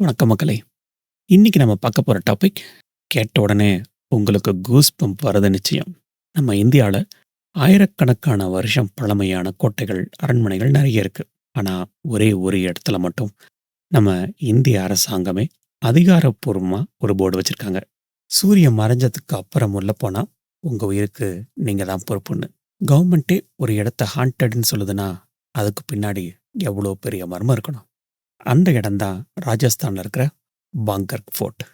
வணக்க மக்களே. இன்னைக்கு நம்ம பார்க்க போகிற டாபிக் கேட்ட உடனே உங்களுக்கு கூஸ் பம்ப் வரது நிச்சயம். நம்ம இந்தியாவில் ஆயிரக்கணக்கான வருஷம் பழமையான கோட்டைகள் அரண்மனைகள் நிறைய இருக்குது ஆனால் ஒரே ஒரு இடத்துல மட்டும் நம்ம இந்திய அரசாங்கமே அதிகாரப்பூர்வமாக ஒரு போர்டு வச்சுருக்காங்க. சூரியன் மறைஞ்சதுக்கு அப்புறம் உள்ள போனால் உங்கள் உயிருக்கு நீங்கள் தான் பொறுப்புன்னு. கவர்மெண்ட்டே ஒரு இடத்த ஹாண்டட்னு சொல்லுதுன்னா அதுக்கு பின்னாடி எவ்வளோ பெரிய மர்மம் இருக்கணும்? அந்த இடம்தான் ராஜஸ்தானில் இருக்கிற பாங்கர் ஃபோர்ட்.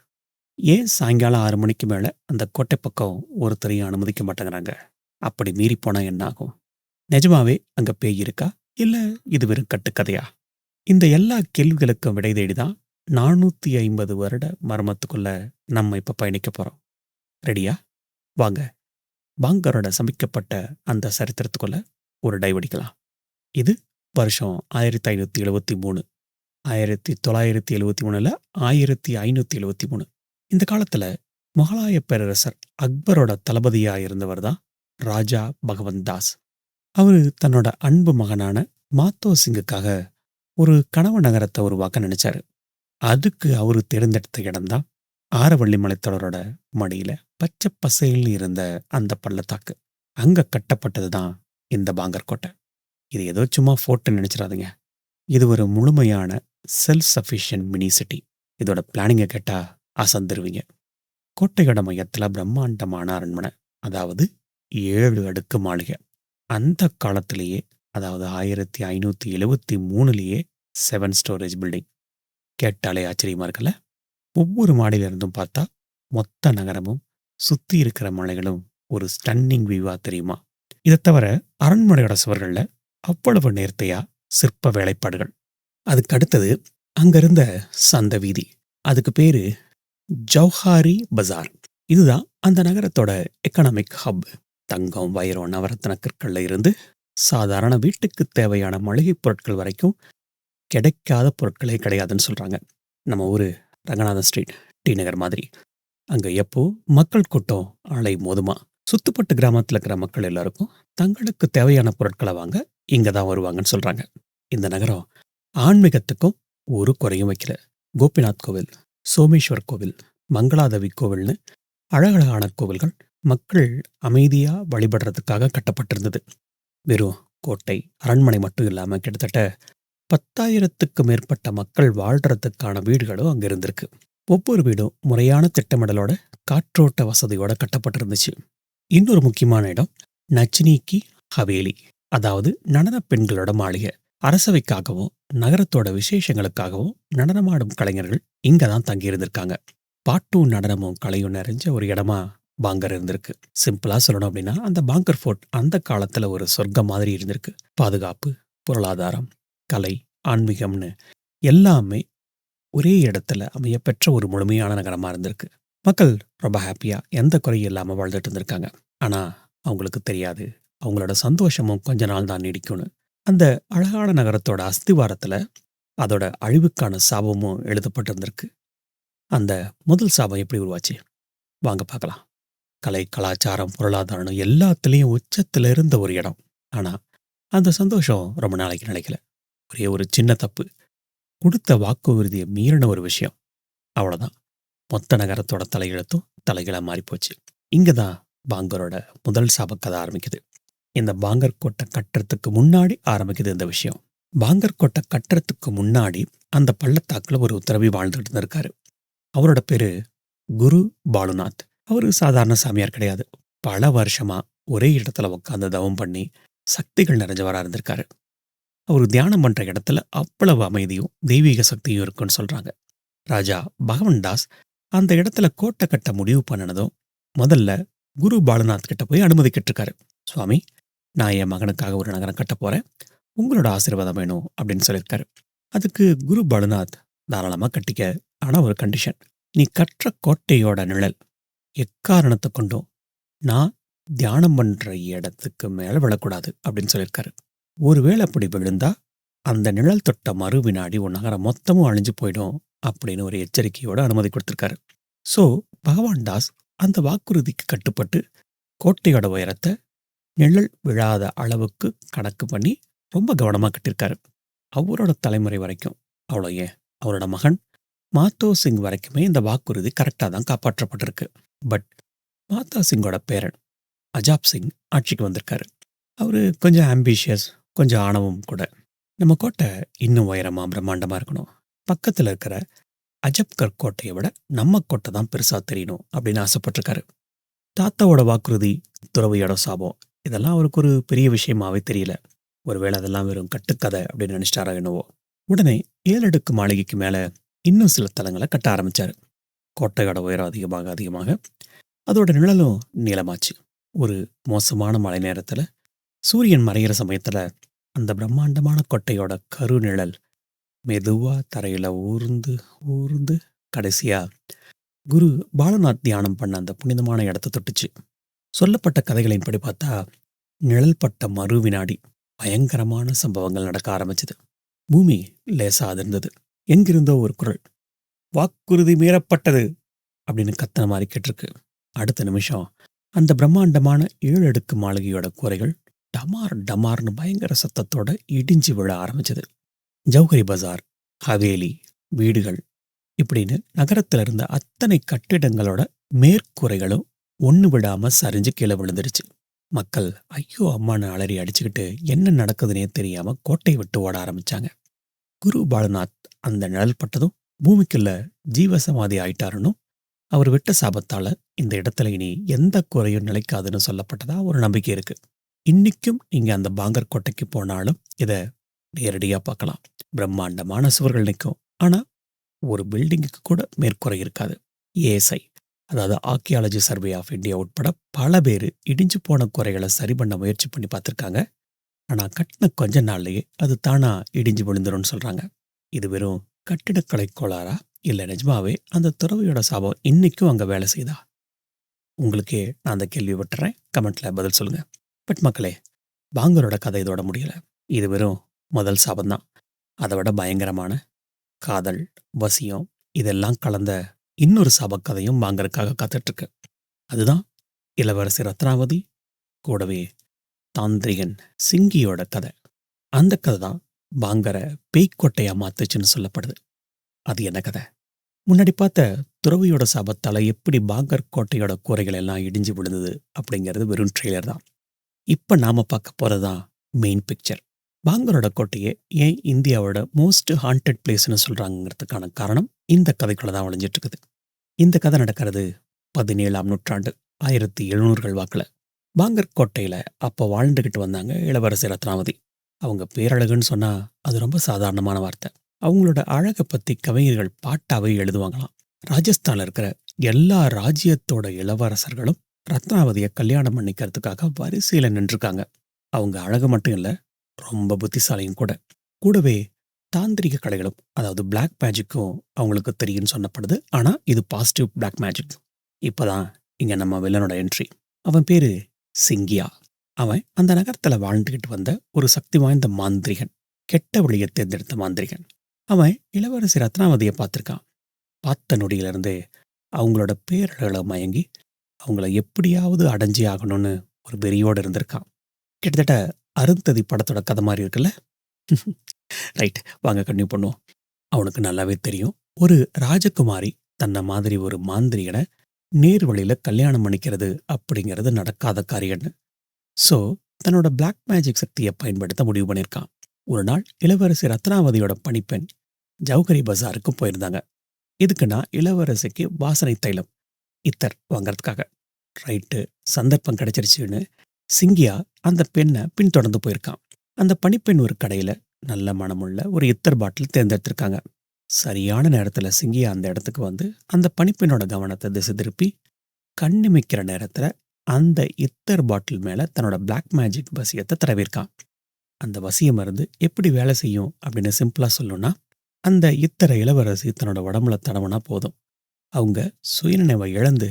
ஏன் சாயங்காலம் ஆறு மணிக்கு மேலே அந்த கோட்டை பக்கம் ஒருத்தரையும் அனுமதிக்க மாட்டேங்கிறாங்க? அப்படி மீறி போனால் என்ன ஆகும் நிஜமாவே அங்கே பேய் இருக்கா? இல்லை இது வெறும் கட்டுக்கதையா? இந்த எல்லா கேள்விகளுக்கும் விடை தேடி தான் நானூற்றி ஐம்பது வருட மர்மத்துக்குள்ள நம்ம இப்போ பயணிக்க போகிறோம் ரெடியா? வாங்க. பாங்கரோட சமைக்கப்பட்ட அந்த சரித்திரத்துக்குள்ள ஒரு டைவடிக்கலாம் இது வருஷம் ஆயிரத்தி ஐநூற்றி எழுபத்தி மூணு. ஆயிரத்தி தொள்ளாயிரத்தி எழுவத்தி மூணில் ஆயிரத்தி ஐநூற்றி எழுவத்தி மூணு. இந்த காலத்தில் முகலாய பேரரசர் அக்பரோட தளபதியாக இருந்தவர் தான் ராஜா பகவந்த் தாஸ். அவர் தன்னோட அன்பு மகனான மாத்தோ சிங்குக்காக ஒரு கனவு நகரத்தை உருவாக்க நினைச்சாரு. அதுக்கு அவர் தேர்ந்தெடுத்த இடம்தான் ஆரவள்ளி மலைத்தொடரோட மடியில பச்சை பசையில் இருந்த அந்த பள்ளத்தாக்கு. அங்க கட்டப்பட்டது தான் இந்த பாங்கர் கோட்டை இது ஏதோ சும்மா ஃபோட்டோ நினைச்சிடாதீங்க. இது ஒரு முழுமையான செல்ஃப் சஃபிஷியன்ட் மினி சிட்டி இதோட பிளானிங்கை கேட்டால் அசந்துருவீங்க கோட்டையோட மையத்தில் பிரம்மாண்டமான அரண்மனை அதாவது ஏழு அடுக்கு மாளிகை. அந்த காலத்திலேயே அதாவது ஆயிரத்தி ஐநூற்றி எழுவத்தி மூணுலேயே செவன் ஸ்டோரேஜ் பில்டிங் கேட்டாலே ஆச்சரியமாக இருக்கல ஒவ்வொரு மாடியிலிருந்தும் பார்த்தா மொத்த நகரமும் சுற்றி இருக்கிற மலைகளும் ஒரு ஸ்டன்னிங் வியூவா தெரியுமா? இதை தவிர அரண்மனையோட சுவர்களில் அவ்வளவு நேர்த்தையாக சிற்ப வேலைப்பாடுகள். அதுக்கு அடுத்தது அங்கிருந்த சந்த வீதி. அதுக்கு பேரு ஜௌஹாரி பஜார் இதுதான் அந்த நகரத்தோட எக்கனாமிக் ஹப் தங்கம் வைரம் நவரத்ன கற்கள்ல இருந்து சாதாரண வீட்டுக்கு தேவையான மளிகைப் பொருட்கள் வரைக்கும் கிடைக்காத பொருட்களே கிடையாதுன்னு சொல்றாங்க. நம்ம ஊரு ரங்கநாதன் ஸ்ட்ரீட் டி நகர் மாதிரி. அங்க எப்போ மக்கள் கூட்டம் ஆலை மோதுமா. சுத்துப்பட்டு கிராமத்தில் இருக்கிற மக்கள் எல்லாருக்கும் தங்களுக்கு தேவையான பொருட்களை வாங்க இங்க தான் வருவாங்கன்னு சொல்றாங்க. இந்த நகரம் ஆன்மீகத்துக்கும் ஒரு குறையும் வைக்கல. கோபிநாத் கோவில் சோமேஸ்வர் கோவில் மங்களாதேவி கோவில்னு அழகழகான கோவில்கள் மக்கள் அமைதியாக வழிபடுறதுக்காக கட்டப்பட்டிருந்தது. வெறும் கோட்டை அரண்மனை மட்டும் இல்லாமல் கிட்டத்தட்ட பத்தாயிரத்துக்கு மேற்பட்ட மக்கள் வாழ்கிறதுக்கான வீடுகளும் அங்கே இருந்திருக்கு. ஒவ்வொரு வீடும் முறையான திட்டமிடலோட காற்றோட்ட வசதியோட கட்டப்பட்டிருந்துச்சு. இன்னொரு முக்கியமான இடம் நச்சினிக்கி ஹவேலி அதாவது நடன பெண்களோட மாளிகை. அரசவைக்காகவும் நகரத்தோட விசேஷங்களுக்காகவும் நடனமாடும் கலைஞர்கள் இங்கே தான் தங்கி இருந்திருக்காங்க. பாட்டும் நடனமும் கலையும் நிறைஞ்ச ஒரு இடமா பாங்கர் இருந்திருக்கு. சிம்பிளா சொல்லணும் அப்படின்னா அந்த பாங்கர் ஃபோர்ட் அந்த காலத்துல ஒரு சொர்க்கம் மாதிரி இருந்திருக்கு. பாதுகாப்பு பொருளாதாரம் கலை ஆன்மீகம்னு எல்லாமே ஒரே இடத்துல அமையப்பெற்ற ஒரு முழுமையான நகரமா இருந்திருக்கு. மக்கள் ரொம்ப ஹாப்பியா எந்த குறையும் இல்லாம வாழ்ந்துட்டு இருந்திருக்காங்க. ஆனா அவங்களுக்கு தெரியாது. அவங்களோட சந்தோஷமும் கொஞ்ச நாள் தான் நீடிக்கும்னு அந்த அழகான நகரத்தோட அஸ்திவாரத்துல அதோட அழிவுக்கான சாபமும் எழுதப்பட்டிருந்திருக்கு. அந்த முதல் சாபம் எப்படி உருவாச்சு? வாங்க பார்க்கலாம். கலை கலாச்சாரம் பொருளாதாரம் எல்லாத்துலேயும் உச்சத்துல இருந்த ஒரு இடம். ஆனா அந்த சந்தோஷம் ரொம்ப நாளைக்கு நினைக்கல ஒரே ஒரு சின்ன தப்பு. கொடுத்த வாக்குறுதியை மீறின ஒரு விஷயம். அவ்வளோதான் மொத்த நகரத்தோட தலையெழுத்தும் தலைகளாக மாறிப்போச்சு. இங்கே தான் பாங்கரோட முதல் சாபக்கதை ஆரம்பிக்குது. இந்த பாங்கர் கோட்டை கட்டுறதுக்கு முன்னாடி ஆரம்பிக்குது இந்த விஷயம். பாங்கர் கோட்டை கட்டுறதுக்கு முன்னாடி அந்த பள்ளத்தாக்குல ஒரு உத்தரவி வாழ்ந்துகிட்டு இருந்திருக்காரு அவரோட பேரு குரு பாலுநாத். அவரு சாதாரண சாமியார் கிடையாது. பல வருஷமா ஒரே இடத்துல உட்காந்து தவம் பண்ணி சக்திகள் நிறைஞ்சவராக இருந்திருக்காரு. அவர் தியானம் பண்ணுற இடத்துல அவ்வளவு அமைதியும் தெய்வீக சக்தியும் இருக்குன்னு சொல்கிறாங்க ராஜா பகவன் தாஸ் அந்த இடத்துல கோட்டை கட்ட முடிவு பண்ணினதும் முதல்ல குரு பாலுநாத் கிட்ட போய் அனுமதி கேட்டிருக்காரு சுவாமி நான் என் மகனுக்காக ஒரு நகரம் கட்ட போறேன். உங்களோட ஆசீர்வாதம் வேணும் அப்படின்னு சொல்லியிருக்காரு. அதுக்கு குரு பாலுநாத் தாராளமா கட்டிக்க. ஆனால் ஒரு கண்டிஷன் நீ கற்ற கோட்டையோட நிழல் எக்காரணத்தை கொண்டும் நான் தியானம் பண்ணுற இடத்துக்கு மேலே விழக்கூடாது அப்படின்னு சொல்லியிருக்காரு. ஒருவேளை அப்படி விழுந்தா அந்த நிழல் தொட்ட மறு வினாடி உன் நகரம் மொத்தமும் அழிஞ்சு போயிடும் அப்படின்னு ஒரு எச்சரிக்கையோட அனுமதி கொடுத்துருக்காரு. ஸோ பகவான் தாஸ் அந்த வாக்குறுதிக்கு கட்டுப்பட்டு கோட்டையோட உயரத்தை நிழல் விழாத அளவுக்கு கணக்கு பண்ணி ரொம்ப கவனமாக கட்டியிருக்காரு அவரோட தலைமுறை வரைக்கும். அவ்வளோ ஏன்? அவரோட மகன் மாத்தோ சிங் வரைக்குமே இந்த வாக்குறுதி கரெக்டாக தான் காப்பாற்றப்பட்டிருக்கு. பட் மாத்தா சிங்கோட பேரன் அஜாப் சிங் ஆட்சிக்கு வந்திருக்காரு. அவர் கொஞ்சம் ஆம்பிஷியஸ் கொஞ்சம் ஆணவம் கூட. நம்ம கோட்டை இன்னும் உயரமாக பிரம்மாண்டமாக இருக்கணும். பக்கத்தில் இருக்கிற அஜப்கர் கோட்டையை விட நம்ம கோட்டை தான் பெருசாக தெரியணும் அப்படின்னு ஆசைப்பட்டிருக்காரு. தாத்தாவோட வாக்குறுதி துறவையோட சாபம். இதெல்லாம் அவருக்கு ஒரு பெரிய விஷயமாவே தெரியல. ஒருவேளை அதெல்லாம் வெறும் கட்டுக்கதை அப்படின்னு நினைச்சிட்டாரா என்னவோ. உடனே ஏழடுக்கு மாளிகைக்கு மேலே இன்னும் சில தலங்களை கட்ட ஆரம்பித்தார் கோட்டையோட உயரம் அதிகமாக அதிகமாக. அதோட நிழலும் நீளமாச்சு. ஒரு மோசமான மழை நேரத்தில் சூரியன் மறையிற சமயத்தில் அந்த பிரம்மாண்டமான கொட்டையோட கரு நிழல் மெதுவாக தரையில் ஊர்ந்து ஊர்ந்து கடைசியாக குரு பாலநாத் தியானம் பண்ண அந்த புனிதமான இடத்த தொட்டுச்சு. சொல்லப்பட்ட கதைகளின்படி பார்த்தா நிழல் பட்ட மறு வினாடி பயங்கரமான சம்பவங்கள் நடக்க ஆரம்பிச்சது. பூமி லேசா அதிர்ந்தது. எங்கிருந்தோ ஒரு குரல் வாக்குறுதி மீறப்பட்டது அப்படின்னு கத்தன மாதிரி கேட்டிருக்கு. அடுத்த நிமிஷம் அந்த பிரம்மாண்டமான ஏழு அடுக்கு மாளிகையோட கூரைகள் டமார் டமார்னு பயங்கர சத்தத்தோட இடிஞ்சு விழ ஆரம்பிச்சது. ஜவுஹரி பஜார் ஹவேலி வீடுகள் இப்படின்னு நகரத்துல இருந்த அத்தனை கட்டிடங்களோட மேற்கூரைகளும் ஒன்று விடாம சரிஞ்சு கீழே விழுந்துருச்சு. மக்கள் ஐயோ அம்மான்னு அலறி அடிச்சுக்கிட்டு என்ன நடக்குதுன்னே தெரியாம கோட்டை விட்டு ஓட ஆரம்பிச்சாங்க. குரு பாலநாத் அந்த நிழல் பட்டதும் பூமிக்குள்ள ஜீவசமாதி ஆயிட்டாருன்னும் அவர் விட்ட சாபத்தால இந்த இடத்துல இனி எந்த குறையும் நிலைக்காதுன்னு சொல்லப்பட்டதா ஒரு நம்பிக்கை இருக்கு. இன்னைக்கும் நீங்க அந்த பாங்கர் கோட்டைக்கு போனாலும் இதை நேரடியா பார்க்கலாம். பிரம்மாண்டமான சுவர்கள் நிற்கும் ஆனா ஒரு பில்டிங்குக்கு கூட மேற்கூரை இருக்காது. ஏஎஸ்ஐ அதாவது ஆர்கியாலஜி சர்வே ஆஃப் இந்தியா உட்பட பல பேர் இடிஞ்சு போன குறைகளை சரி பண்ண முயற்சி பண்ணி பார்த்துருக்காங்க. ஆனா கட்டின கொஞ்ச நாள்லயே அது தானா இடிஞ்சு விழுந்துரும்னு சொல்றாங்க. இது வெறும் கட்டிடக்கலை கோளாறா? இல்ல நிஜமாவே அந்த துறவியோட சாபம் இன்னைக்கும் அங்க வேலை செய்தா உங்களுக்கே நான் அந்த கேள்வி விட்டுறேன். கமெண்ட்ல பதில் சொல்லுங்க. பட் மக்களே பாங்கரோட கதை இதோட முடியல. இது வெறும் முதல் சாபம்தான். அதை விட பயங்கரமான காதல் வசியம் இதெல்லாம் கலந்த இன்னொரு சபக்கதையும் மாங்கருக்காக கத்துட்டுருக்கு அதுதான் இளவரசி ரத்னாவதி கூடவே தாந்திரிகன் சிங்கியோட கதை. அந்த கதை தான் பாங்கரை பேய்க்கொட்டையாக மாத்துச்சுன்னு சொல்லப்படுது. அது என்ன கதை? முன்னாடி பார்த்த துறவியோட சபத்தால் எப்படி பாங்கர் கோட்டையோட கூரைகள் எல்லாம் இடிஞ்சு விழுந்தது அப்படிங்கிறது வெறும் ட்ரெய்லர் தான். இப்ப நாம பார்க்க போறதுதான் மெயின் பிக்சர் பாங்கரோட கோட்டையை ஏன் இந்தியாவோட மோஸ்ட் ஹாண்டட் பிளேஸ்னு சொல்கிறாங்கிறதுக்கான காரணம் இந்த கதைக்குள்ள தான் ஒளிஞ்சிட்டு இருக்குது இந்த கதை நடக்கிறது பதினேழாம் நூற்றாண்டு ஆயிரத்தி எழுநூறுகள் வாக்குல. பாங்கர் கோட்டையில அப்போ வாழ்ந்துகிட்டு வந்தாங்க இளவரசி ரத்னாவதி. அவங்க பேரழகுன்னு சொன்னா அது ரொம்ப சாதாரணமான வார்த்தை. அவங்களோட அழகை பத்தி கவிஞர்கள் பாட்டாவே எழுதுவாங்களாம். ராஜஸ்தான்ல இருக்கிற எல்லா ராஜ்யத்தோட இளவரசர்களும் ரத்னாவதியை கல்யாணம் பண்ணிக்கிறதுக்காக வரிசையில நின்றுருக்காங்க. அவங்க அழகு மட்டும் இல்ல ரொம்ப புத்திசாலியும் கூட. கூடவே தாந்திரிக கலைகளும் அதாவது பிளாக் மேஜிக்கும் அவங்களுக்கு தெரியும்னு சொன்னப்படுது. ஆனால் இது பாசிட்டிவ் பிளாக் மேஜிக் இப்பதான் இங்க நம்ம வில்லனோட என்ட்ரி அவன் பேரு சிங்கியா. அவன் அந்த நகரத்துல வாழ்ந்துகிட்டு வந்த ஒரு சக்தி வாய்ந்த மாந்திரிகன். கெட்ட வழியை தேர்ந்தெடுத்த மாந்திரிகன். அவன் இளவரசி ரத்னாவதியை பார்த்திருக்கான். பார்த்த நொடியிலிருந்தே அவங்களோட பேரழகளை மயங்கி அவங்கள எப்படியாவது அடைஞ்சி ஆகணும்னு ஒரு வெறியோடு இருந்திருக்கான். கிட்டத்தட்ட அருந்ததி படத்தோட கதை மாதிரி இருக்குல்ல? ரைட். வாங்க கன்டினியூ பண்ணுவோம். அவனுக்கு நல்லாவே தெரியும். ஒரு ராஜகுமாரி தன்னை மாதிரி ஒரு மாந்திரியனை நேர்வழியில் கல்யாணம் பண்ணிக்கிறது அப்படிங்கிறது நடக்காத காரியம்னு ஸோ தன்னோட பிளாக் மேஜிக் சக்தியை பயன்படுத்த முடிவு பண்ணியிருக்கான். ஒரு நாள் இளவரசி ரத்னாவதியோட பணிப்பெண் ஜவுகரி பஜாருக்கு போயிருந்தாங்க. இதுக்குன்னா இளவரசிக்கு வாசனை தைலம் இத்தர் வாங்கறதுக்காக. ரைட்டு. சந்தர்ப்பம் கிடைச்சிருச்சுன்னு சிங்கியா அந்த பெண்ணை பின்தொடர்ந்து போயிருக்கான். அந்த பணிப்பெண் ஒரு கடையில நல்ல மனமுள்ள ஒரு இத்தர் பாட்டில் தேர்ந்தெடுத்திருக்காங்க. சரியான நேரத்துல சிங்கியா அந்த இடத்துக்கு வந்து அந்த பணிப்பெண்ணோட கவனத்தை திசை திருப்பி கண்ணிமைக்கிற நேரத்துல அந்த இத்தர் பாட்டில் மேல தன்னோட பிளாக் மேஜிக் வசியத்தை தடவிருக்கான் அந்த வசிய மருந்து எப்படி வேலை செய்யும் அப்படின்னு சிம்பிளா சொல்லணும்னா அந்த இத்தரை இளவரசி தன்னோட உடம்புல தடவுனா போதும். அவங்க சுயநினைவை இழந்து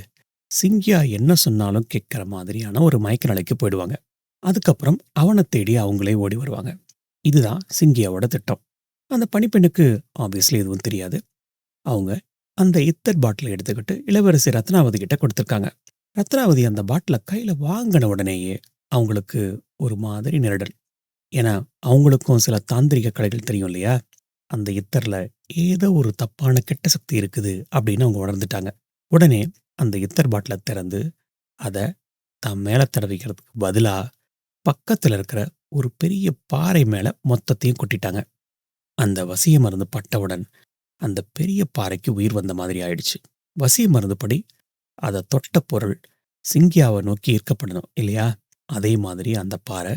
சிங்கியா என்ன சொன்னாலும் கேட்குற மாதிரியான ஒரு மயக்க நிலைக்கு போயிடுவாங்க. அதுக்கப்புறம் அவனை தேடி அவங்களே ஓடி வருவாங்க. இதுதான் சிங்கியாவோட திட்டம். அந்த பணிப்பெண்ணுக்கு ஆப்வியஸ்லி எதுவும் தெரியாது. அவங்க அந்த இத்தர் பாட்டில் எடுத்துக்கிட்டு இளவரசி ரத்னாவதி கிட்ட கொடுத்துருக்காங்க. ரத்னாவதி அந்த பாட்டிலை கையில வாங்கின உடனேயே அவங்களுக்கு ஒரு மாதிரி நிரடல். ஏன்னா அவங்களுக்கும் சில தாந்திரிக கலைகள் தெரியும் இல்லையா? அந்த இத்தர்ல ஏதோ ஒரு தப்பான கெட்ட சக்தி இருக்குது அப்படின்னு அவங்க உணர்ந்துட்டாங்க. உடனே அந்த இத்தர் பாட்டிலை திறந்து அதை தம் மேலே தடவிக்கிறதுக்கு பதிலா பக்கத்துல இருக்கிற ஒரு பெரிய பாறை மேல மொத்தத்தையும் கொட்டிட்டாங்க. அந்த வசிய மருந்து பட்டவுடன் அந்த பெரிய பாறைக்கு உயிர் வந்த மாதிரி ஆயிடுச்சு. வசிய மருந்துப்படி அதை தொட்ட பொருள் சிங்கியாவை நோக்கி ஈர்க்கப்படணும் இல்லையா? அதே மாதிரி அந்த பாறை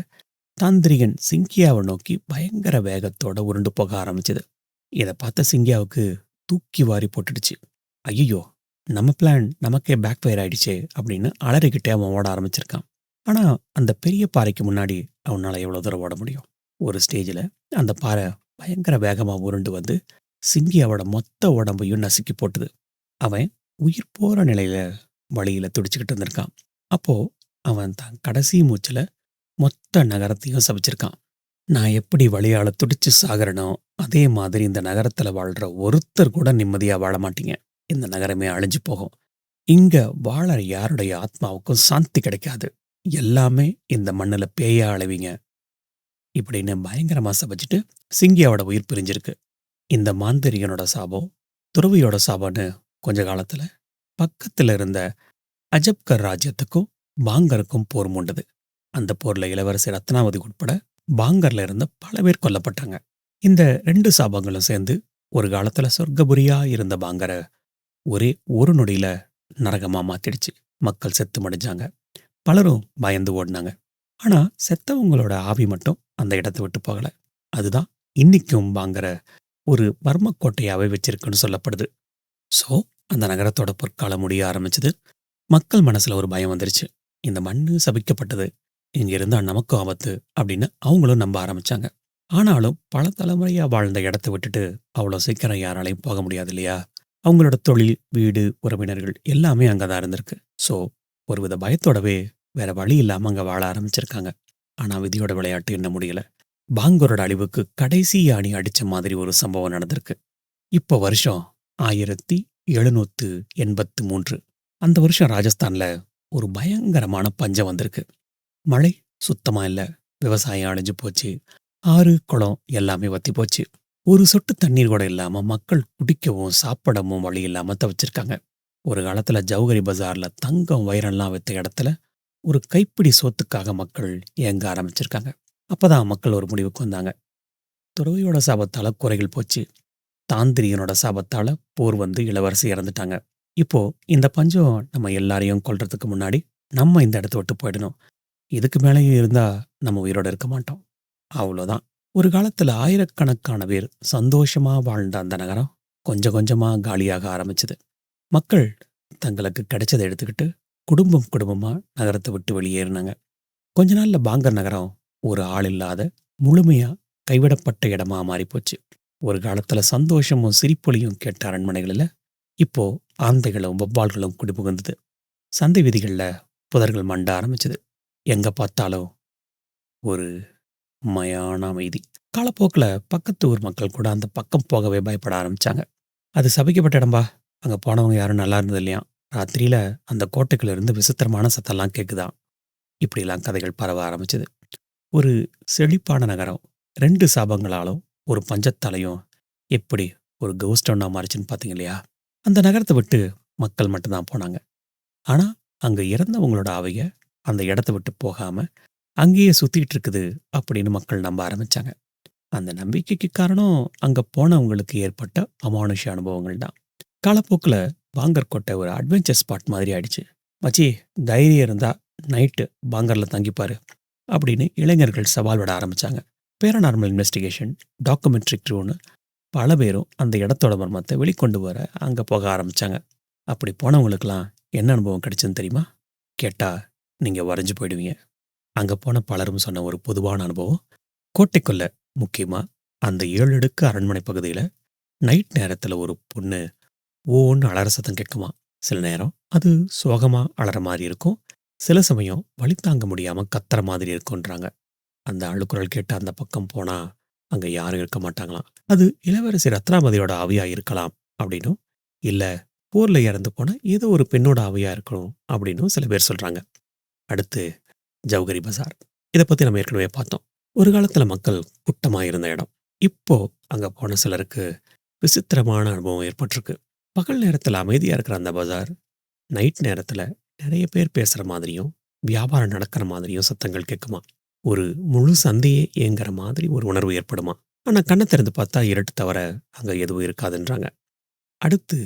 தாந்திரிகன் சிங்கியாவை நோக்கி பயங்கர வேகத்தோட உருண்டு போக ஆரம்பிச்சது. இதை பார்த்த சிங்கியாவுக்கு தூக்கி வாரி போட்டுடுச்சு. ஐயோ நம்ம பிளான் நமக்கே பேக் ஃபயர் ஆயிடுச்சு அப்படின்னு அலறிக்கிட்டே அவன் ஓட ஆரம்பிச்சிருக்கான். ஆனா அந்த பெரிய பாறைக்கு முன்னாடி அவனால எவ்வளோ தூரம் ஓட முடியும்? ஒரு ஸ்டேஜில் அந்த பாறை பயங்கர வேகமாக உருண்டு வந்து சிங்கியாவோட மொத்த உடம்பையும் நசுக்கி போட்டுது. அவன் உயிர் போகிற நிலையில வழியில துடிச்சுக்கிட்டு இருந்திருக்கான். அப்போ அவன் தான் கடைசி மூச்சில் மொத்த நகரத்தையும் சபிச்சிருக்கான். நான் எப்படி வழியால துடிச்சு சாகிறனோ அதே மாதிரி இந்த நகரத்துல வாழ்கிற ஒருத்தர் கூட நிம்மதியாக வாழ மாட்டீங்க. இந்த நகரமே அழிஞ்சு போகும். இங்க வாழற யாருடைய ஆத்மாவுக்கும் சாந்தி கிடைக்காது. எல்லாமே இந்த மண்ணுல பேயா அழைவீங்க. இப்படின்னு பயங்கரமா சபிச்சுட்டு சிங்கியாவோட உயிர் பிரிஞ்சிருக்கு. இந்த மாந்தரியனோட சாபம் துறவியோட சாபம்னு கொஞ்ச காலத்துல பக்கத்துல இருந்த அஜப்கர் ராஜ்யத்துக்கும் பாங்கருக்கும் போர் மூண்டது. அந்த போர்ல இளவரசி ரத்னாவதி உட்பட பாங்கர்ல இருந்த பல பேர் கொல்லப்பட்டாங்க. இந்த ரெண்டு சாபங்களும் சேர்ந்து ஒரு காலத்துல சொர்க்கபுரியா இருந்த பாங்கரை ஒரே ஒரு நொடியில நரகமா மாத்திடுச்சு. மக்கள் செத்து மடிஞ்சாங்க. பலரும் பயந்து ஓடினாங்க. ஆனா செத்தவங்களோட ஆவி மட்டும் அந்த இடத்தை விட்டு போகல. அதுதான் இன்னைக்கும் வாங்குற ஒரு வர்மக்கோட்டையாவே வச்சிருக்குன்னு சொல்லப்படுது. சோ அந்த நகரத்தோட பொற்காலம் முடிய ஆரம்பிச்சது. மக்கள் மனசுல ஒரு பயம் வந்துருச்சு. இந்த மண்ணு சபிக்கப்பட்டது. இங்க இருந்தா நமக்கும் ஆபத்து அப்படின்னு அவங்களும் நம்ப ஆரம்பிச்சாங்க. ஆனாலும் பல தலைமுறையா வாழ்ந்த இடத்த விட்டுட்டு அவ்வளோ சீக்கிரம் யாராலையும் போக முடியாது இல்லையா? அவங்களோட தொழில் வீடு உறவினர்கள் எல்லாமே அங்கதான் இருந்திருக்கு. ஸோ ஒருவித பயத்தோடவே வேற வழி இல்லாம அங்க வாழ ஆரம்பிச்சிருக்காங்க. ஆனா விதியோட விளையாட்டு என்ன முடியல. பாங்கரோட அழிவுக்கு கடைசி அணி அடிச்ச மாதிரி ஒரு சம்பவம் நடந்திருக்கு. இப்போ வருஷம் ஆயிரத்தி எழுநூற்று எண்பத்து மூன்று. அந்த வருஷம் ராஜஸ்தான்ல ஒரு பயங்கரமான பஞ்சம் வந்திருக்கு. மழை சுத்தமா இல்ல. விவசாயம் அழிஞ்சு போச்சு. ஆறு குளம் எல்லாமே வத்தி போச்சு. ஒரு சொட்டு தண்ணீர் கூட இல்லாம மக்கள் குடிக்கவும் சாப்பிடவும் வழி இல்லாம தவிச்சிருக்காங்க. ஒரு காலத்துல ஜவுகரி பஜார்ல தங்கம் வைரம்லாம் வைத்த இடத்துல ஒரு கைப்பிடி சோத்துக்காக மக்கள் ஏங்க ஆரம்பிச்சிருக்காங்க. அப்பதான் மக்கள் ஒரு முடிவுக்கு வந்தாங்க. துறவியோட சாபத்தால குறைகள் போச்சு. தாந்திரியனோட சாபத்தால போர் வந்து இளவரசி இறந்துட்டாங்க. இப்போ இந்த பஞ்சம் நம்ம எல்லாரையும் கொல்றதுக்கு முன்னாடி நம்ம இந்த இடத்த விட்டு போயிடணும். இதுக்கு மேலேயும் இருந்தா நம்ம உயிரோட இருக்க மாட்டோம். அவ்வளோதான் ஒரு காலத்துல ஆயிரக்கணக்கான பேர் சந்தோஷமா வாழ்ந்த அந்த நகரம் கொஞ்சம் கொஞ்சமா காலியாக ஆரம்பிச்சது. மக்கள் தங்களுக்கு கிடைச்சதை எடுத்துக்கிட்டு குடும்பம் குடும்பமா நகரத்தை விட்டு வெளியேறினாங்க. கொஞ்ச நாள்ல பாங்கர் நகரம் ஒரு ஆள் இல்லாத முழுமையாக கைவிடப்பட்ட இடமா மாறிப்போச்சு. ஒரு காலத்துல சந்தோஷமும் சிரிப்பொலியும் கேட்ட அரண்மனைகளில் இப்போ ஆந்தைகளும் வவ்வால்களும் குடிபுகுந்தது. சந்தை விதிகள்ல புதர்கள் மண்ட ஆரம்பிச்சது. எங்க பார்த்தாலும் ஒரு மயான அமைதி. காலப்போக்கில் பக்கத்து ஊர் மக்கள் கூட அந்த பக்கம் போகவே பயப்பட ஆரம்பிச்சாங்க. அது சபிக்கப்பட்ட இடம்பா? அங்க போனவங்க யாரும் நல்லா இருந்தது இல்லையா? ராத்திரியில அந்த கோட்டைக்குள்ள இருந்து விசித்திரமான சத்தம்லாம் கேட்குதான் இப்படிலாம் கதைகள் பரவ ஆரம்பிச்சது. ஒரு செழிப்பான நகரம். ரெண்டு சாபங்களாலும் ஒரு பஞ்சத்தாலையும் எப்படி ஒரு கவுஸ்ட் ஒன்றா மாறிச்சுன்னு பார்த்தீங்க இல்லையா? அந்த நகரத்தை விட்டு மக்கள் மட்டும்தான் போனாங்க. ஆனா அங்க இறந்தவங்களோட ஆவைய அந்த இடத்த விட்டு போகாம அங்கேயே சுத்திட்டு இருக்குது அப்படின்னு மக்கள் நம்ப ஆரம்பிச்சாங்க. அந்த நம்பிக்கைக்கு காரணம் அங்க போனவங்களுக்கு ஏற்பட்ட அமானுஷ அனுபவங்கள் தான். காலப்போக்கில் பாங்கர் கோட்டை ஒரு அட்வென்ச்சர் ஸ்பாட் மாதிரி ஆயிடுச்சு. மச்சி தைரியம் இருந்தா நைட்டு பாங்கர்ல தங்கிப்பாரு அப்படின்னு இளைஞர்கள் சவால் விட ஆரம்பிச்சாங்க. பேரநார்மல் இன்வெஸ்டிகேஷன் டாக்குமெண்ட்ரி க்ரூன்னு பல பேரும் அந்த இடத்தோட மர்மத்தை வெளிக்கொண்டு வர அங்க போக ஆரம்பிச்சாங்க. அப்படி போனவங்களுக்கெல்லாம் என்ன அனுபவம் கிடைச்சதுன்னு தெரியுமா? கேட்டா நீங்க வரைஞ்சு போயிடுவீங்க. அங்க போன பலரும் சொன்ன ஒரு பொதுவான அனுபவம். கோட்டைக்குள்ள முக்கியமா அந்த ஏழு அடுக்கு அரண்மனை பகுதியில நைட் நேரத்துல ஒரு பொண்ணு ஓன்னு அலற சத்தம் கேட்குமா. சில நேரம் அது சோகமா அலற மாதிரி இருக்கும். சில சமயம் வழி தாங்க முடியாம கத்துற மாதிரி இருக்குன்றாங்க அந்த அழுக்குரல் கேட்டு அந்த பக்கம் போனா அங்க யாரும் இருக்க மாட்டாங்களாம். அது இளவரசி ரத்னாமதியோட ஆவியாக இருக்கலாம் அப்படின்னும் இல்ல போர்ல இறந்து போன ஏதோ ஒரு பெண்ணோட ஆவியாக இருக்கணும் அப்படின்னும் சில பேர் சொல்றாங்க. அடுத்து ஜவுகரி பஜார் இதை பத்தி நம்ம ஏற்கனவே பார்த்தோம் ஒரு காலத்துல மக்கள் கூட்டமா இருந்த இடம் இப்போ அங்க போன சிலருக்கு விசித்திரமான அனுபவம் ஏற்பட்டிருக்கு. பகல் நேரத்துல அமைதியா இருக்கிற அந்த பஜார், நைட் நேரத்துல நிறைய பேர் பேசுற மாதிரியும், வியாபாரம் நடக்கிற மாதிரியும் சத்தங்கள் கேட்குமாம். ஒரு முழு சந்தையே இயங்குற மாதிரி ஒரு உணர்வு ஏற்படுமா ஆனா கண்ணை திறந்து பார்த்தா இருட்டு தவிர அங்க எதுவும் இருக்காதுன்றாங்க. அடுத்து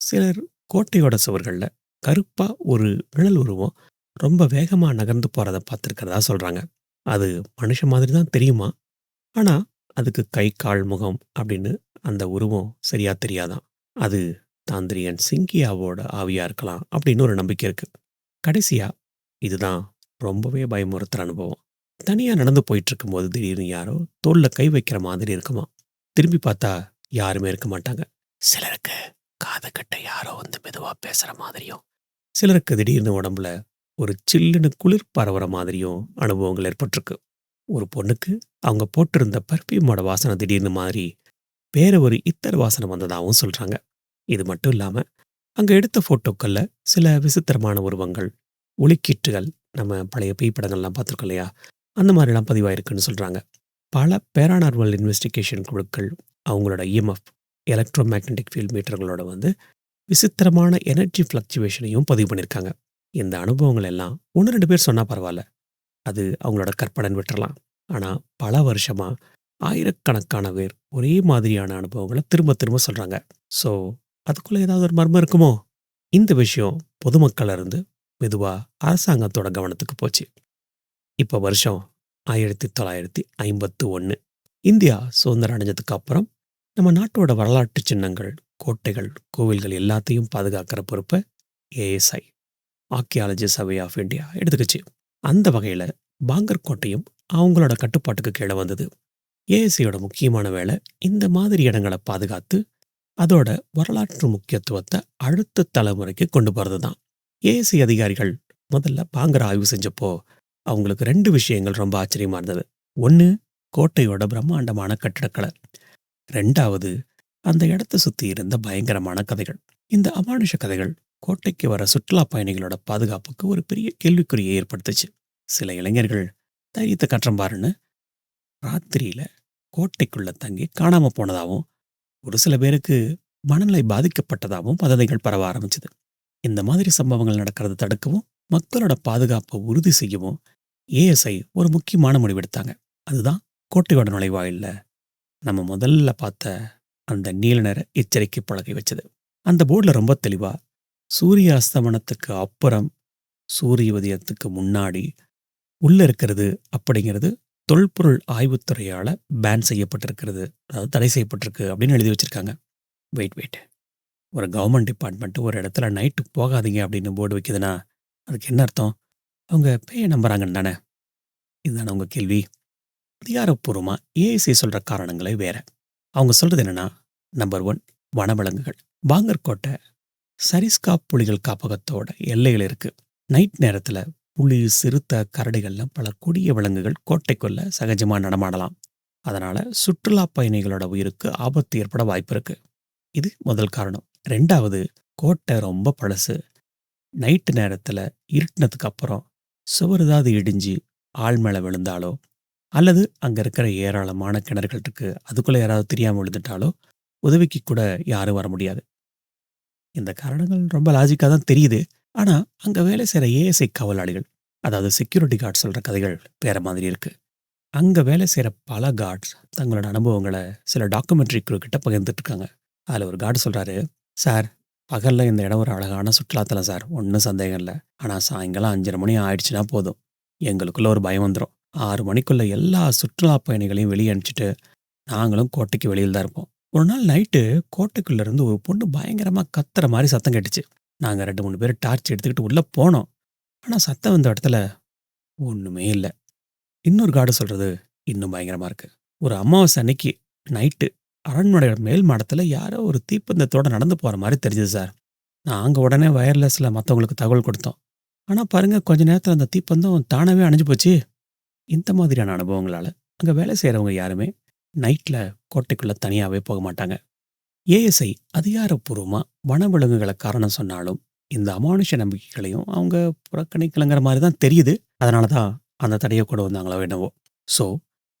சிலர் கோட்டையோட சுவர்கள்ல கருப்பா ஒரு விழல் உருவம் ரொம்ப வேகமாக நகர்ந்து போகிறத பார்த்துருக்கிறதா சொல்றாங்க. அது மனுஷன் மாதிரி தான் தெரியுமா ஆனால் அதுக்கு கை, கால், முகம் அப்படின்னு அந்த உருவம் சரியா தெரியாதாம். அது தாந்திரியன் சிங்கியாவோட ஆவியா இருக்கலாம் அப்படின்னு ஒரு நம்பிக்கை இருக்கு. கடைசியா இதுதான் ரொம்பவே பயமுறுத்துகிற அனுபவம். தனியாக நடந்து போயிட்டு இருக்கும்போது திடீர்னு யாரோ தோளில் கை வைக்கிற மாதிரி இருக்குமாம். திரும்பி பார்த்தா யாருமே இருக்க மாட்டாங்க. சிலருக்கு காது கட்ட யாரோ வந்து மெதுவாக பேசுகிற மாதிரியும், சிலருக்கு திடீர்னு உடம்புல ஒரு சில்லுன்னு குளிர் பரவுற மாதிரியும் அனுபவங்கள் ஏற்பட்டிருக்கு. ஒரு பொண்ணுக்கு அவங்க போட்டிருந்த பர்ஃப்யூமோட வாசனை திடீர்னு மாதிரி வேற ஒரு இத்தர் வாசனை வந்ததாகவும் சொல்கிறாங்க இது மட்டும் இல்லாமல் அங்கே எடுத்த ஃபோட்டோக்களில் சில விசித்திரமான உருவங்கள், ஒளிக்கீற்றுகள் நம்ம பழைய பேய் படங்கள்லாம் பார்த்திருக்கோம் இல்லையா? அந்த மாதிரிலாம் பதிவாயிருக்குன்னு சொல்கிறாங்க பல பேரானார்மல் இன்வெஸ்டிகேஷன் குழுக்கள் அவங்களோட இஎம்எஃப் எலக்ட்ரோ மேக்னடிக் ஃபீல்ட் மீட்டர்களோட வந்து விசித்திரமான எனர்ஜி ஃப்ளக்சுவேஷனையும் பதிவு பண்ணியிருக்காங்க. இந்த அனுபவங்கள் எல்லாம் 1, 2 பேர் சொன்னால் பரவாயில்ல அது அவங்களோட கற்பனைன்னு விட்டுறலாம். ஆனால் பல வருஷமா ஆயிரக்கணக்கான பேர் ஒரே மாதிரியான அனுபவங்களை திரும்ப திரும்ப சொல்றாங்க. ஸோ அதுக்குள்ளே ஏதாவது ஒரு மர்மம் இருக்குமோ? இந்த விஷயம் பொதுமக்களிருந்து மெதுவாக அரசாங்கத்தோட கவனத்துக்கு போச்சு. இப்போ வருஷம் 1951 இந்தியா சுதந்திரம் அடைஞ்சதுக்கு அப்புறம் நம்ம நாட்டோட வரலாற்று சின்னங்கள், கோட்டைகள், கோவில்கள் எல்லாத்தையும் பாதுகாக்கிற பொறுப்பை ASI archaeology survey of India எடுத்துக்கிச்சு. அந்த வகையில பாங்கர் கோட்டையும் அவங்களோட கட்டுப்பாட்டுக்கு கீழ வந்தது. ஏஎஸ்சியோட முக்கியமான வேலை இந்த மாதிரி இடங்கள பாதுகாத்து, அதோட வரலாற்று முக்கியத்துவத்தை அடுத்த தலைமுறைக்கு கொண்டு போகிறது தான். ஏஎஸ்சி அதிகாரிகள் முதல்ல பாங்கரை ஆய்வு செஞ்சப்போ அவங்களுக்கு ரெண்டு விஷயங்கள் ரொம்ப ஆச்சரியமா இருந்தது. ஒன்று கோட்டையோட பிரம்மாண்டமான கட்டிடக்கலை. ரெண்டாவது அந்த இடத்த சுத்தி இருந்த பயங்கரமான கதைகள். இந்த அமானுஷ கதைகள் கோட்டைக்கு வர சுற்றுலா பயணிகளோட பாதுகாப்புக்கு ஒரு பெரிய கேள்விக்குறியை ஏற்படுத்துச்சு. சில இளைஞர்கள் தைரியத்தை கற்றம் பாருன்னு ராத்திரியில கோட்டைக்குள்ள தங்கி காணாம போனதாகவும் ஒரு சில பேருக்கு மனநிலை பாதிக்கப்பட்டதாகவும் வதந்திகள் பரவ ஆரம்பிச்சது. இந்த மாதிரி சம்பவங்கள் நடக்கிறத தடுக்கவும், மக்களோட பாதுகாப்பை உறுதி செய்யவும் ஏஎஸ்ஐ ஒரு முக்கியமான முடிவெடுத்தாங்க. அதுதான் கோட்டையோட நுழைவாயில்ல நம்ம முதல்ல பார்த்த அந்த நீல நிற எச்சரிக்கை பலகை வச்சது. அந்த போர்டில் ரொம்ப தெளிவாக சூரிய அஸ்தமனத்துக்கு அப்புறம், சூரிய உதயத்துக்கு முன்னாடி உள்ள இருக்கிறது அப்படிங்கிறது தொல்பொருள் ஆய்வுத்துறையால் பேன் செய்யப்பட்டிருக்கிறது. அதாவது தடை செய்யப்பட்டிருக்கு அப்படின்னு எழுதி வச்சிருக்காங்க. வெயிட் வெயிட் ஒரு கவர்மெண்ட் டிபார்ட்மெண்ட்டு ஒரு இடத்துல நைட்டு போகாதீங்க அப்படின்னு போர்டு வைக்குதுன்னா, அதுக்கு என்ன அர்த்தம்? அவங்க பேய நம்புறாங்கன்னு தானே? இதுதானே உங்கள் கேள்வி? அதிகாரப்பூர்வமாக ஏஐசி சொல்கிற காரணங்களே வேற. அவங்க சொல்கிறது என்னென்னா நம்பர் ஒன் வனவிலங்குகள். பாங்கர்கோட்டை சரிஸ்கா புலிகள் காப்பகத்தோட எல்லைகள் இருக்கு. நைட் நேரத்துல புலி, சிறுத்தை, கரடிகள்லாம் பல கொடிய விலங்குகள் கோட்டைக்குள்ள சகஜமா நடமாடலாம். அதனால சுற்றுலா பயணிகளோட உயிருக்கு ஆபத்து ஏற்பட வாய்ப்பு இருக்கு. இது முதல் காரணம். ரெண்டாவது கோட்டை ரொம்ப பழசு. நைட்டு நேரத்துல இருட்டுனதுக்கு அப்புறம் சுவர் ஏதாவது இடிஞ்சு ஆள் மேல விழுந்தாலோ, அல்லது அங்க இருக்கிற ஏராளமான கிணறுகள் இருக்கு. அதுக்குள்ள யாராவது தெரியாம விழுந்துட்டாலோ, உதவிக்கு கூட யாரும் வர முடியாது. இந்த காரணங்கள் ரொம்ப லாஜிக்காக தான் தெரியுது. ஆனால் அங்கே வேலை செய்கிற ஏஎஸ்ஐ காவலாளிகள், அதாவது செக்யூரிட்டி கார்டு சொல்கிற கதைகள் வேற மாதிரி இருக்குது அங்கே வேலை செய்கிற பல கார்ட்ஸ் தங்களோட அனுபவங்களை சில டாக்குமெண்ட்ரி குரூ கிட்ட பகிர்ந்துட்டு இருக்காங்க. ஒரு கார்டு சொல்கிறாரு "சார் பகலில் இந்த இடம் ஒரு அழகான சுற்றுலாத்தலம் சார். ஒன்றும் சந்தேகம் இல்லை ஆனால் சாயங்காலம் 5:30 மணி ஆயிடுச்சுன்னா போதும். எங்களுக்குள்ள ஒரு பயம் வந்துடும் ஆறு மணிக்குள்ளே எல்லா சுற்றுலா பயணிகளையும் வெளியே அனுப்பிச்சுட்டு, நாங்களும் கோட்டைக்கு வெளியில் தான் இருப்போம். ஒரு நாள் நைட்டு கோட்டைக்குள்ள இருந்து ஒரு பொண்ணு பயங்கரமா கத்துற மாதிரி சத்தம் கேட்டுச்சு. நாங்க 2, 3 பேர் டார்ச் எடுத்துக்கிட்டு உள்ள போனோம். ஆனா சத்தம் வந்த இடத்துல ஒண்ணுமே இல்லை இன்னொரு கார்டு சொல்றது இன்னும் பயங்கரமா இருக்கு. ஒரு அமாவாசை அன்னைக்கு நைட்டு அரண்மனையோட மேல் மாடத்துல யாரோ ஒரு தீப்பந்தத்தோட நடந்து போற மாதிரி தெரிஞ்சது சார். நாங்கள் உடனே வயர்லெஸ்ல மத்தவங்களுக்கு தகவல் கொடுத்தோம். ஆனா பாருங்க கொஞ்ச நேரத்துல அந்த தீப்பந்தம் தானாகவே அணைஞ்சு போச்சு. இந்த மாதிரியான அனுபவங்களால அங்க வேலை செய்கிறவங்க யாருமே நைட்ல கோட்டைக்குள்ள தனியாகவே போக மாட்டாங்க. ஏஎஸ்ஐ அதிகாரப்பூர்வமா வனவிலங்குகள காரணம் சொன்னாலும், இந்த அமானுஷ நம்பிக்கைகளையும் அவங்க புறக்கணிக்கலங்கிற மாதிரி தான் தெரியுது. அதனால தான் அந்த தடையை கொண்டு வந்தாங்களோ என்னவோ! ஸோ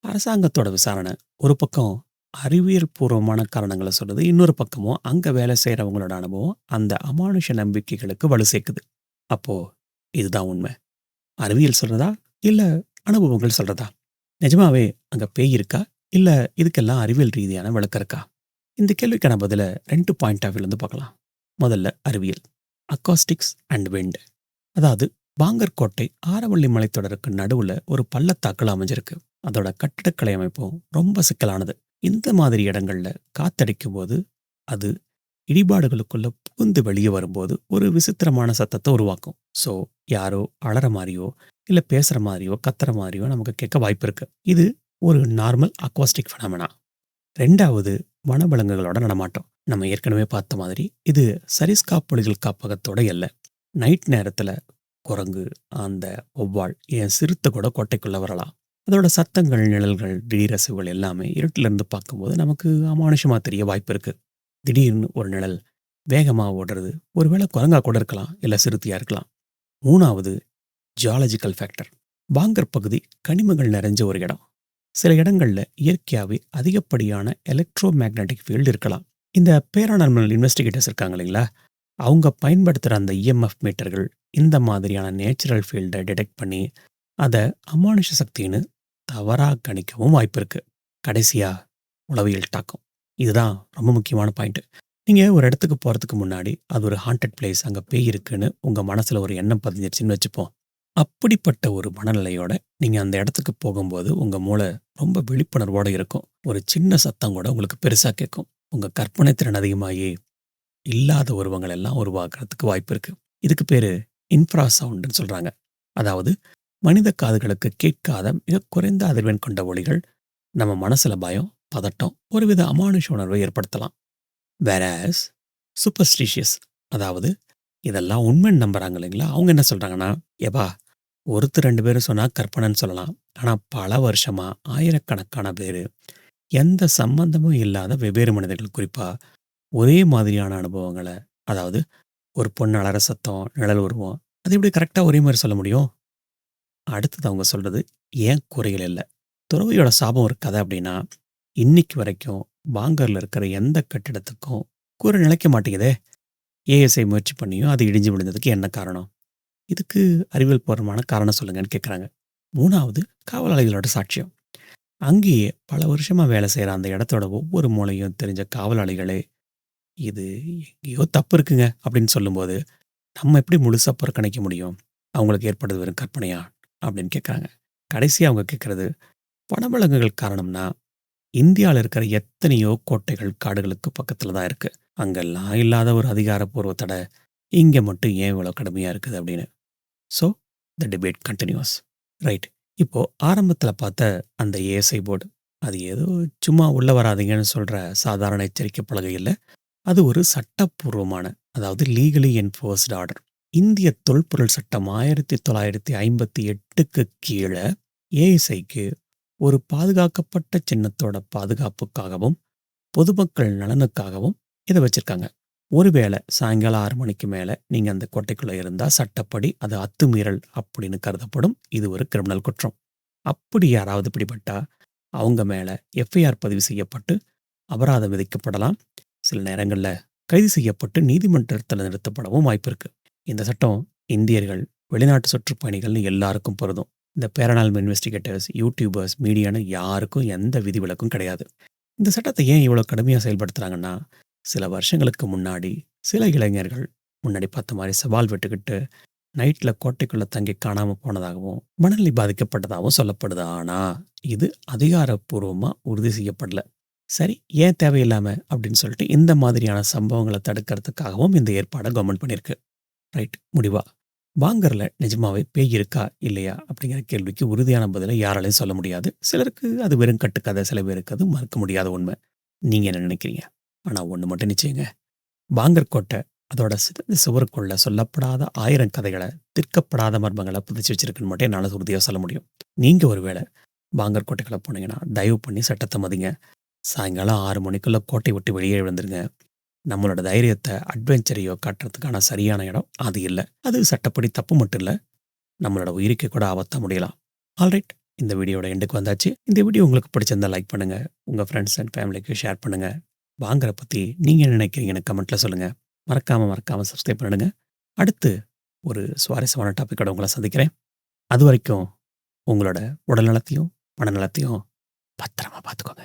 அரசாங்கத்தோட விசாரணை ஒரு பக்கம் அறிவியல் பூர்வமான காரணங்களை சொல்லுது. இன்னொரு பக்கமும் அங்க வேலை செய்கிறவங்களோட அனுபவம் அந்த அமானுஷ நம்பிக்கைகளுக்கு வலு சேர்க்குது. அப்போ இதுதான் உண்மை. அறிவியல் சொல்றதா? இல்ல அனுபவங்கள் சொல்றதா? நிஜமாவே அங்க பேய் இருக்கா? இல்ல இதுக்கெல்லாம் அறிவியல் ரீதியான விளக்கம் இருக்கா? இந்த கேள்விக்கான பதில ரெண்டு பாயிண்ட் ஆஃப் வியூலேருந்து பார்க்கலாம். முதல்ல அறிவியல். Acoustics and wind. அதாவது பாங்கர்கோட்டை ஆரவள்ளி மலைத்தொடருக்கு நடுவுல ஒரு பள்ளத்தாக்குல அமைஞ்சிருக்கு. அதோட கட்டிடக்கலை அமைப்பும் ரொம்ப சிக்கலானது. இந்த மாதிரி இடங்கள்ல காத்தடிக்கும்போது, அது இடிபாடுகளுக்குள்ள புகுந்து வெளிய வரும்போது ஒரு விசித்திரமான சத்தத்தை உருவாக்கும். ஸோ யாரோ அழற மாதிரியோ இல்ல பேசுற மாதிரியோ கத்துற மாதிரியோ நமக்கு கேட்க வாய்ப்பு இருக்கு. இது ஒரு நார்மல் அக்வாஸ்டிக் ஃபெனாமெனா. 2வது வனவிலங்குகளோட நடமாட்டம். நம்ம ஏற்கனவே பார்த்த மாதிரி இது சரிஸ்கா புலிகள் காப்பகத்தோட எல்லை. நைட் நேரத்துல குரங்கு, அந்த ஒவ்வாள் என் சிறுத்தை கூட கோட்டைக்குள்ள வரலாம். அதோட சத்தங்கள், நிழல்கள், திடீரசுகள் எல்லாமே இருட்டுல இருந்து பார்க்கும்போது நமக்கு அமானுஷமா தெரிய வாய்ப்பு இருக்குது திடீர்னு ஒரு நிழல் வேகமா ஓடுறது. ஒருவேளை குரங்கா கூட இருக்கலாம். இல்ல சிறுத்தையாக இருக்கலாம். மூணாவது ஜியாலஜிக்கல் ஃபேக்டர். பாங்கர் பகுதி கனிமங்கள் நிறைஞ்ச ஒரு இடம். சில இடங்கள்ல இயற்கையாகவே அதிகப்படியான எலக்ட்ரோ மேக்னட்டிக் ஃபீல்ட் இருக்கலாம். இந்த பேரானர்மல் இன்வெஸ்டிகேட்டர்ஸ் இருக்காங்க இல்லைங்களா? அவங்க பயன்படுத்துகிற அந்த இஎம்எஃப் மீட்டர்கள் இந்த மாதிரியான நேச்சுரல் ஃபீல்ட டிடெக்ட் பண்ணி, அதை அமானுஷ சக்தின்னு தவறாக கணிக்கவும் வாய்ப்பு இருக்குது கடைசியா உளவியல் தாக்கம். இதுதான் ரொம்ப முக்கியமான பாயிண்ட்டு நீங்க ஒரு இடத்துக்கு போறதுக்கு முன்னாடி, அது ஒரு ஹாண்டட் பிளேஸ் அங்க பேய் இருக்குன்னு உங்க மனசுல ஒரு எண்ணம் பதிஞ்சிருச்சுன்னு வச்சுப்போம். அப்படிப்பட்ட ஒரு மனநிலையோட நீங்கள் அந்த இடத்துக்கு போகும்போது உங்கள் மூளை ரொம்ப விழிப்புணர்வோடு இருக்கும். ஒரு சின்ன சத்தம் கூட உங்களுக்கு பெருசாக கேட்கும். உங்கள் கற்பனை திறன் அதிகமாகி, இல்லாத உருவங்கள் எல்லாம் உருவாக்குறதுக்கு வாய்ப்பு இருக்கு. இதுக்கு பேர் இன்ஃப்ரா சவுண்டுன்னு சொல்கிறாங்க அதாவது மனித காதுகளுக்கு கேட்காத மிகக் குறைந்த அதிர்வெண் கொண்ட ஒளிகள் நம்ம மனசில் பயம், பதட்டம், ஒருவித அமானுஷ உணர்வை ஏற்படுத்தலாம். வேறாஸ் சூப்பர்ஸ்டிஷியஸ் அதாவது இதெல்லாம் உண்மைன்னு நம்புறாங்க இல்லைங்களா? அவங்க என்ன சொல்றாங்கன்னா, ஏபா ஒருத்தர் ரெண்டு பேரும் சொன்னா கற்பனைன்னு சொல்லலாம். ஆனா பல வருஷமா ஆயிரக்கணக்கான பேர் எந்த சம்பந்தமும் இல்லாத வெவ்வேறு மனிதர்கள் குறிப்பா ஒரே மாதிரியான அனுபவங்களை அதாவது ஒரு பொண்ணு அலற சத்தம், நிழல் உருவம் அது எப்படி கரெக்டாக ஒரே மாதிரி சொல்ல முடியும்?" அடுத்தது அவங்க சொல்றது ஏன் குறைகள் இல்லை துறவையோட சாபம் ஒரு கதை அப்படின்னா, இன்னைக்கு வரைக்கும் பாங்கர்ல இருக்கிற எந்த கட்டிடத்துக்கும் கூரை நிலைக்க மாட்டேங்குதே. ஏஎஸ்ஐ முயற்சி பண்ணியும் அது இடிஞ்சு விழுந்ததுக்கு என்ன காரணம்? இதுக்கு அறிவியல் பூர்வமான காரணம் சொல்லுங்கன்னு கேட்குறாங்க. மூணாவது காவலாளிகளோட சாட்சியம். அங்கேயே பல வருஷமாக வேலை செய்கிற அந்த இடத்தோட ஒவ்வொரு மூலையும் தெரிஞ்ச காவலாளிகளே, "இது எங்கேயோ தப்பு இருக்குங்க" அப்படின்னு சொல்லும்போது, நம்ம எப்படி முழுசாக புறக்கணிக்க முடியும்? அவங்களுக்கு ஏற்படுது வெறும் கற்பனையா? அப்படின்னு கேட்குறாங்க. கடைசியாக அவங்க கேட்குறது வனவிலங்குகள் காரணம்னா, இந்தியாவில் இருக்கிற எத்தனையோ கோட்டைகள் காடுகளுக்கு பக்கத்தில் தான் இருக்குது அங்கெல்லாம் இல்லாத ஒரு அதிகாரப்பூர்வ தடை, இங்கே மட்டும் ஏன் இவ்வளோ கடுமையாக இருக்குது அப்படின்னு. So the debate continues right. இப்போ ஆரம்பத்துல பார்த்த அந்த ஏஎஸ்ஐ போர்டு, அது ஏதோ சும்மா உள்ள வராதீங்கன்னு சொல்ற சாதாரண எச்சரிக்கை பலகை இல்ல. அது ஒரு சட்டப்பூர்வமான அதாவது லீகலி என்ஃபோர்ஸ்டு ஆர்டர். இந்திய தொல்பொருள் சட்டம் ஆயிரத்தி தொள்ளாயிரத்தி ஐம்பத்தி எட்டுக்கு கீழே ஏஎஸ்ஐக்கு ஒரு பாதுகாக்கப்பட்ட சின்னத்தோட பாதுகாப்புக்காகவும், பொதுமக்கள் நலனுக்காகவும் இதை வச்சிருக்காங்க. ஒருவேளை சாயங்காலம் ஆறு மணிக்கு மேல நீங்க அந்த கோட்டைக்குள்ள இருந்தா சட்டப்படி அது அத்துமீறல் அப்படின்னு கருதப்படும். இது ஒரு கிரிமினல் குற்றம். அப்படி யாராவது பிடிபட்டா, அவங்க மேல எஃப்ஐஆர் பதிவு செய்யப்பட்டு அபராதம் விதிக்கப்படலாம். சில நேரங்களில் கைது செய்யப்பட்டு நீதிமன்றத்தில் நிறுத்தப்படவும் வாய்ப்பு இருக்குது இந்த சட்டம் இந்தியர்கள், வெளிநாட்டு சுற்றுப்பயணிகள்னு எல்லாருக்கும் பொருதும் இந்த பேரனால் இன்வெஸ்டிகேட்டர்ஸ், யூடியூபர்ஸ், மீடியான்னு யாருக்கும் எந்த விதிவிலக்கும் கிடையாது. இந்த சட்டத்தை ஏன் இவ்வளோ கடுமையாக செயல்படுத்துறாங்கன்னா, சில வருஷங்களுக்கு முன்னாடி சில இளைஞர்கள் முன்னாடி பார்த்த மாதிரி சவால் விட்டுக்கிட்டு, நைட்ல கோட்டைக்குள்ள தங்கி காணாம போனதாகவும், மனநிலை பாதிக்கப்பட்டதாகவும் சொல்லப்படுது. ஆனா, இது அதிகாரப்பூர்வமாக உறுதி செய்யப்படல. சரி, ஏன் தேவையில்லாம அப்படின்னு சொல்லிட்டு இந்த மாதிரியான சம்பவங்களை தடுக்கிறதுக்காகவும் இந்த ஏற்பாட கவர்மெண்ட் பண்ணியிருக்கு. ரைட். முடிவா, பாங்கர்ல நிஜமாவே பேய் இருக்கா? இல்லையா? அப்படிங்கிற கேள்விக்கு உறுதியான பதில யாராலயும் சொல்ல முடியாது. சிலருக்கு அது வெறும் கட்டுக்கதை, சில பேருக்கு அது மறுக்க முடியாத உண்மை. நீங்க என்ன நினைக்கிறீங்க? ஆனால் ஒன்று மட்டும் நிச்சயங்க. பாங்கர் கோட்டை அதோட சிறந்த சுவருக்குள்ள சொல்லப்படாத ஆயிரம் கதைகளை திற்கப்படாத மர்மங்களை புதிச்சு வச்சிருக்குன்னு மட்டும் என்னால் உறுதியாக சொல்ல முடியும். நீங்கள் ஒருவேளை பாங்கர் கோட்டைக்குள்ளே போனீங்கன்னா, தயவு பண்ணி சட்டத்தை மதிங்க. சாயங்காலம் ஆறு மணிக்குள்ளே கோட்டை விட்டு வெளியே விழுந்துருங்க நம்மளோட தைரியத்தை அட்வென்ச்சரையோ காட்டுறதுக்கான சரியான இடம் அது இல்லை அது சட்டப்படி தப்பு மட்டும் இல்லை நம்மளோட உயிருக்கே கூட ஆபத்தாக முடியலாம். ஆல்ரைட். இந்த வீடியோட எண்டுக்கு வந்தாச்சு இந்த வீடியோ உங்களுக்கு பிடிச்சிருந்தா லைக் பண்ணுங்கள் உங்கள் ஃப்ரெண்ட்ஸ் அண்ட் ஃபேமிலிக்கு ஷேர் பண்ணுங்கள் வாங்குற பற்றி நீங்கள் என்ன நினைக்கிறீங்கன்னு கமெண்ட்டில் சொல்லுங்கள் மறக்காமல் மறக்காமல் சப்ஸ்கிரைப் பண்ணிடுங்க. அடுத்து ஒரு சுவாரஸ்யமான டாப்பிக்கோட உங்களை சந்திக்கிறேன். அது வரைக்கும் உங்களோட உடல் நலத்தையும் மனநலத்தையும் பத்திரமா பார்த்துக்கோங்க.